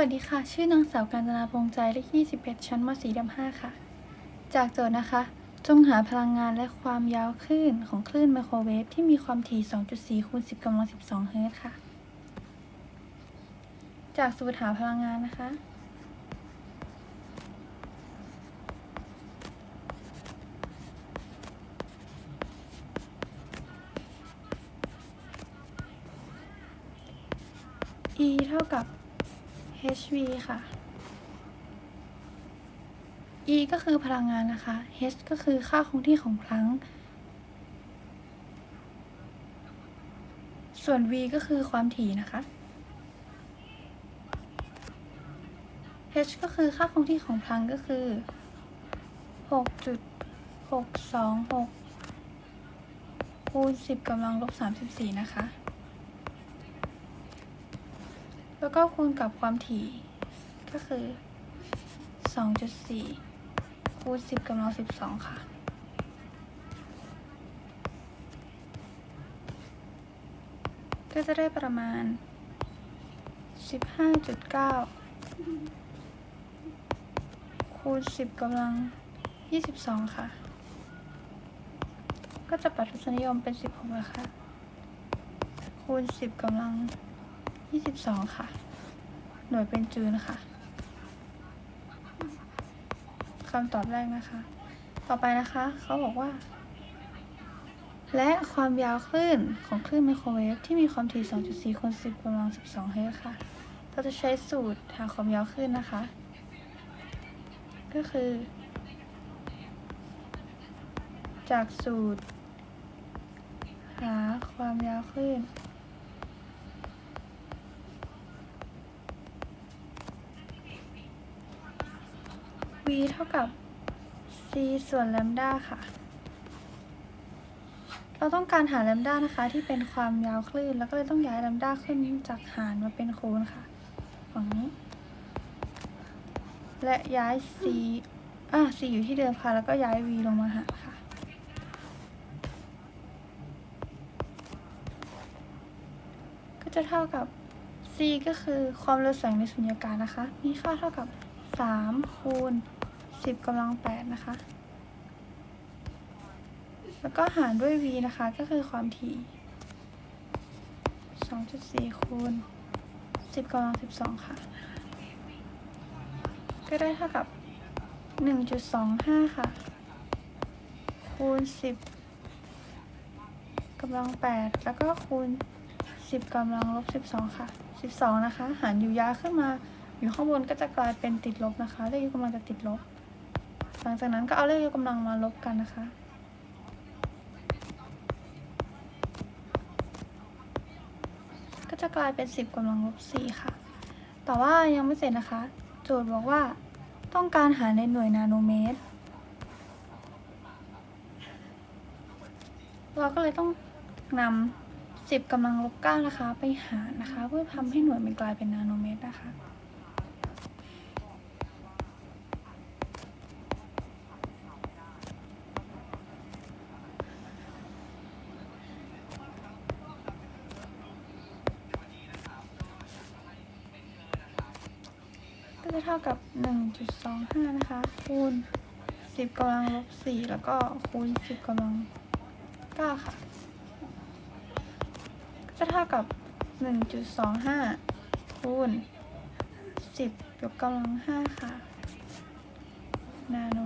วัสดีค่ะ ชื่อนางสาวกาญจนาพงษ์ใจเลข21 ชั้นม .4 ดำ5ค่ะ จากโจทย์นะคะ จงหาพลังงานและความยาวคลื่นของคลื่นไมโครเวฟที่มีความถี่ 2.4คูณ10กำลัง 12 เฮิรตซ์ค่ะ จากสูตรหาพลังงานนะคะ E เท่ากับ hv ค่ะ E ก็คือพลังงานนะคะ h ก็คือค่าคงที่ของพลัง ส่วน v ก็คือความถี่นะคะ h ก็คือค่าคงที่ของพลังก์ก็คือ 6.626คูณ10กำลังลบ34นะคะ แล้วก็คูณกับความถี่ก็คือ 2.4 คูณ 10กำลัง 12 ค่ะ ก็จะได้ประมาณ 15.9 คูณ 10กำลัง 22 ค่ะ ก็จะปัดทศนิยมเป็น 16นะคะคูณ 10กำลัง 22ค่ะ หน่วยเป็นจูลค่ะคำตอบแรกนะคะ ต่อไปนะคะ เขาบอกว่า และความยาวคลื่นของคลื่นไมโครเวฟที่มีความถี่ 2.4คูณ10กำลัง 12 เฮิรตซ์ค่ะ เราจะใช้สูตรหาความยาวคลื่นนะคะ ก็คือ จากสูตร หาความยาวคลื่น v เท่ากับ c ส่วนแลมด้าค่ะ เราต้องการหาแลมด้านะคะ ที่เป็นความยาวคลื่น แล้วก็เลยต้องย้ายแลมด้าขึ้นจากหารมาเป็นคูณค่ะฝั่งนี้ และย้าย c อะ c อยู่ที่เดิมค่ะ แล้วก็ย้าย v ลงมาหาค่ะก็จะเท่ากับ c ก็คือความเร็วแสงในสุญญากาศนะคะ มีค่าเท่ากับ 3 คูณ 10กำลัง8นะคะ แล้วก็หารด้วย v นะคะ ก็คือความถี่2.4คูณ10กำลัง12ค่ะ ก็ได้เท่ากับ1.25ค่ะ คูณ10กำลัง8แล้วก็คูณ10กำลังลบ12ค่ะ12นะคะ หารอยู่ยาขึ้นมา อยู่ข้างบนก็จะกลายเป็นติดลบนะคะเลขยกกำลังจะติดลบ หลังจากนั้นก็เอาเลขยกกำลังมาลบกันนะคะ ก็จะกลายเป็น 10กำลังลบ4ค่ะ แต่ว่ายังไม่เสร็จนะคะ โจทย์บอกว่าต้องการหาในหน่วยนาโนเมตร เราก็เลยต้องนำ10กำลังลบ9นะคะ ไปหารนะคะ เพื่อทำให้หน่วยมันกลายเป็นนาโนเมตรนะคะ ก็จะเท่ากับ 1.25 นะคะ คูณ 10กำลังลบ 4 แล้วก็คูณ 10กำลัง 9 ค่ะ ก็จะเท่ากับ 1.25 คูณ 10 ยกกำลัง 5 ค่ะ นาโน